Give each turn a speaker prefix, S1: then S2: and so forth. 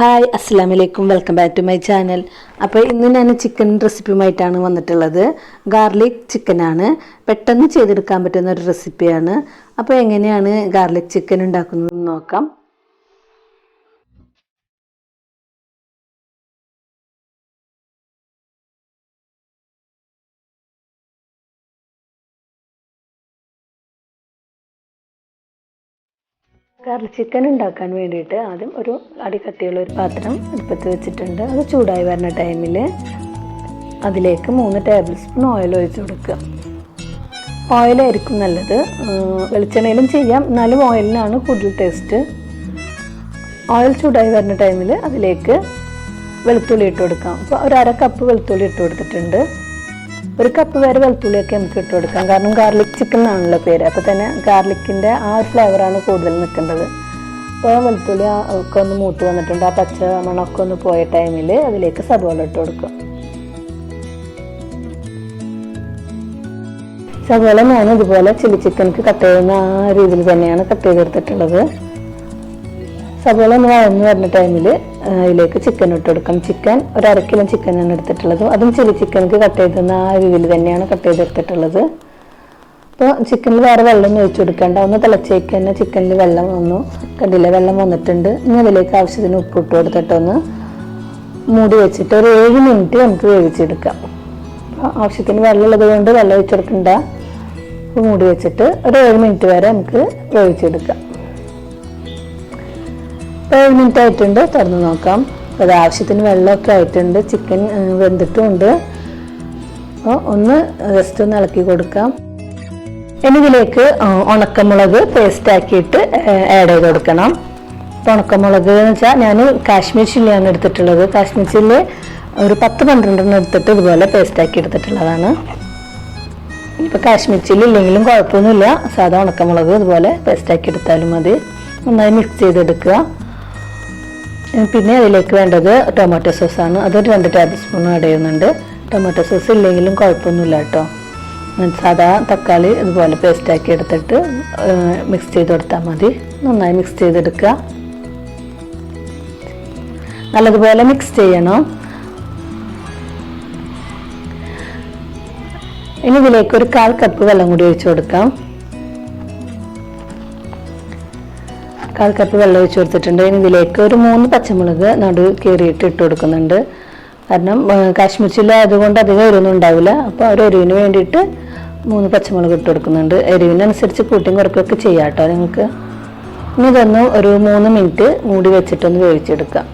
S1: Hi അസ്സാം വലൈക്കും welcome back to my channel. അപ്പോൾ ഇന്ന് ഞാൻ ചിക്കൻ റെസിപ്പിയുമായിട്ടാണ് വന്നിട്ടുള്ളത്. ഗാർലിക് ചിക്കനാണ്. പെട്ടെന്ന് ചെയ്തെടുക്കാൻ പറ്റുന്ന ഒരു റെസിപ്പിയാണ്. അപ്പോൾ എങ്ങനെയാണ് ഗാർലിക് ചിക്കൻ ഉണ്ടാക്കുന്നതെന്ന് നോക്കാം. ഗാർലിക് ചിക്കൻ ഉണ്ടാക്കാൻ വേണ്ടിയിട്ട് ആദ്യം ഒരു അടിക്കട്ടിയുള്ള ഒരു പാത്രം അടുപ്പത്ത് വെച്ചിട്ടുണ്ട്. അത് ചൂടായി വരുന്ന ടൈമിൽ അതിലേക്ക് മൂന്ന് ടേബിൾ സ്പൂൺ ഓയിൽ ഒഴിച്ച് കൊടുക്കുക. ഓയിലായിരിക്കും നല്ലത്. വെളിച്ചെണ്ണയിലും ചെയ്യാം. എന്നാലും ഓയിലിനാണ് കൂടുതൽ ടേസ്റ്റ് ഓയിൽ ചൂടായി വരുന്ന ടൈമിൽ അതിലേക്ക് വെളുത്തുള്ളി ഇട്ട് കൊടുക്കാം. അപ്പോൾ ഒരു അര കപ്പ് വെളുത്തുള്ളി ഇട്ട് കൊടുത്തിട്ടുണ്ട്. ഒരു കപ്പ് വരെ വെളുത്തുള്ളിയൊക്കെ നമുക്ക് ഇട്ട് കൊടുക്കാം. കാരണം ഗാർലിക് ചിക്കൻ ആണല്ലോ പേര്. അപ്പോൾ തന്നെ ഗാർലിക്കിന്റെ ആ ഒരു ഫ്ലേവറാണ് കൂടുതൽ നിൽക്കേണ്ടത്. അപ്പോൾ വെളുത്തുള്ളി ഒക്കെ ഒന്ന് മൂത്ത് വന്നിട്ടുണ്ട്. ആ പച്ച മണമൊക്കെ ഒന്ന് പോയ ടൈമിൽ അതിലേക്ക് സബോള ഇട്ട് കൊടുക്കും സബോള ഞാൻ ഇതുപോലെ ചില്ലി ചിക്കൻക്ക് കട്ട് ചെയ്യുന്ന ആ രീതിയിൽ തന്നെയാണ് കട്ട് ചെയ്തെടുത്തിട്ടുള്ളത്. സബോള ഒന്ന് വഴന്നു വരുന്ന ടൈമിൽ അതിലേക്ക് ചിക്കൻ ഇട്ട് കൊടുക്കാം ചിക്കൻ ഒരു അര കിലോ ചിക്കനാണ് എടുത്തിട്ടുള്ളത്. അതും ചില്ലി ചിക്കനക്ക് കട്ട് ചെയ്തെന്ന ആ രീതിയിൽ തന്നെയാണ് കട്ട് ചെയ്തെടുത്തിട്ടുള്ളത് അപ്പോൾ ചിക്കനിൽ വേറെ വെള്ളം ഒഴിച്ചു കൊടുക്കേണ്ട. ഒന്ന് തിളച്ചേക്ക് തന്നെ ചിക്കനിൽ വെള്ളം വന്നു. കണ്ടില്ല വെള്ളം വന്നിട്ടുണ്ട്. ഇനി അതിലേക്ക് ആവശ്യത്തിന് ഉപ്പ് ഇട്ട് കൊടുത്തിട്ടൊന്ന് മൂടി വെച്ചിട്ട് ഒരു ഏഴ് മിനിറ്റ് നമുക്ക് വേവിച്ചെടുക്കാം. അപ്പോൾ ആവശ്യത്തിന് വെള്ളം ഉള്ളത് കൊണ്ട് വെള്ളം ഒഴിച്ചെടുക്കണ്ട മൂടി വെച്ചിട്ട് ഒരു ഏഴ് മിനിറ്റ് വരെ നമുക്ക് വേവിച്ചെടുക്കാം. ഏഴ് മിനിറ്റ് ആയിട്ടുണ്ട്. തുറന്ന് നോക്കാം. അത് ആവശ്യത്തിന് വെള്ളമൊക്കെ ആയിട്ടുണ്ട്. ചിക്കൻ വെന്തിട്ടുമുണ്ട് അപ്പോൾ ഒന്ന് ജസ്റ്റ് ഒന്ന് ഇളക്കി കൊടുക്കാം. ഇനി ഉണക്കമുളക് പേസ്റ്റ് ആക്കിയിട്ട് ആഡ് ചെയ്ത് കൊടുക്കണം. അപ്പോൾ ഉണക്കമുളക് എന്ന് വെച്ചാൽ ഞാൻ കാശ്മീർ ചില്ലിയാണ് എടുത്തിട്ടുള്ളത്. കാശ്മീർ ചില്ലി ഒരു പത്ത് പന്ത്രണ്ടെണ്ണം എടുത്തിട്ട് ഇതുപോലെ പേസ്റ്റ് ആക്കി എടുത്തിട്ടുള്ളതാണ്. ഇപ്പോൾ കാശ്മീർ ചില്ലി ഇല്ലെങ്കിലും കുഴപ്പമൊന്നുമില്ല. സാധാ ഉണക്കമുളക് ഇതുപോലെ പേസ്റ്റ് ആക്കി എടുത്താലും മതി. നന്നായി മിക്സ് ചെയ്തെടുക്കുക. പിന്നെ അതിലേക്ക് വേണ്ടത് ടൊമാറ്റോ സോസാണ്. അതൊരു രണ്ട് ടേബിൾ സ്പൂൺ ആഡ് ചെയ്യുന്നുണ്ട് ടൊമാറ്റോ സോസ് ഇല്ലെങ്കിലും കുഴപ്പമൊന്നുമില്ല കേട്ടോ. സാധാ തക്കാളി ഇതുപോലെ പേസ്റ്റാക്കി എടുത്തിട്ട് മിക്സ് ചെയ്ത് കൊടുത്താൽ മതി. നന്നായി മിക്സ് ചെയ്തെടുക്കുക. നല്ലതുപോലെ മിക്സ് ചെയ്യണം. ഇനി ഇതിലേക്ക് ഒരു കാൽ കപ്പ് വെള്ളം കൂടി ഒഴിച്ചു കൊടുക്കാം. കാൽ വെള്ളം ഒഴിച്ച് കൊടുത്തിട്ടുണ്ട്. ഇനി ഇതിലേക്ക് ഒരു മൂന്ന് പച്ചമുളക് നടു കീറിയിട്ട് ഇട്ട് കൊടുക്കുന്നുണ്ട്. കാരണം കാശ്മീർ ചില്ല അതുകൊണ്ട് അധികം എരിവൊന്നും ഉണ്ടാവില്ല. അപ്പോൾ ഒരു എരിവിന് വേണ്ടിയിട്ട് മൂന്ന് പച്ചമുളക് ഇട്ട് കൊടുക്കുന്നുണ്ട്. എരിവിനനുസരിച്ച് കൂട്ടിയും കുറയ്ക്കുകയൊക്കെ ചെയ്യാം കേട്ടോ നിങ്ങൾക്ക്. ഇനി ഇതൊന്ന് ഒരു മൂന്ന് മിനിറ്റ് മൂടി വെച്ചിട്ടൊന്ന് വേവിച്ചെടുക്കാം.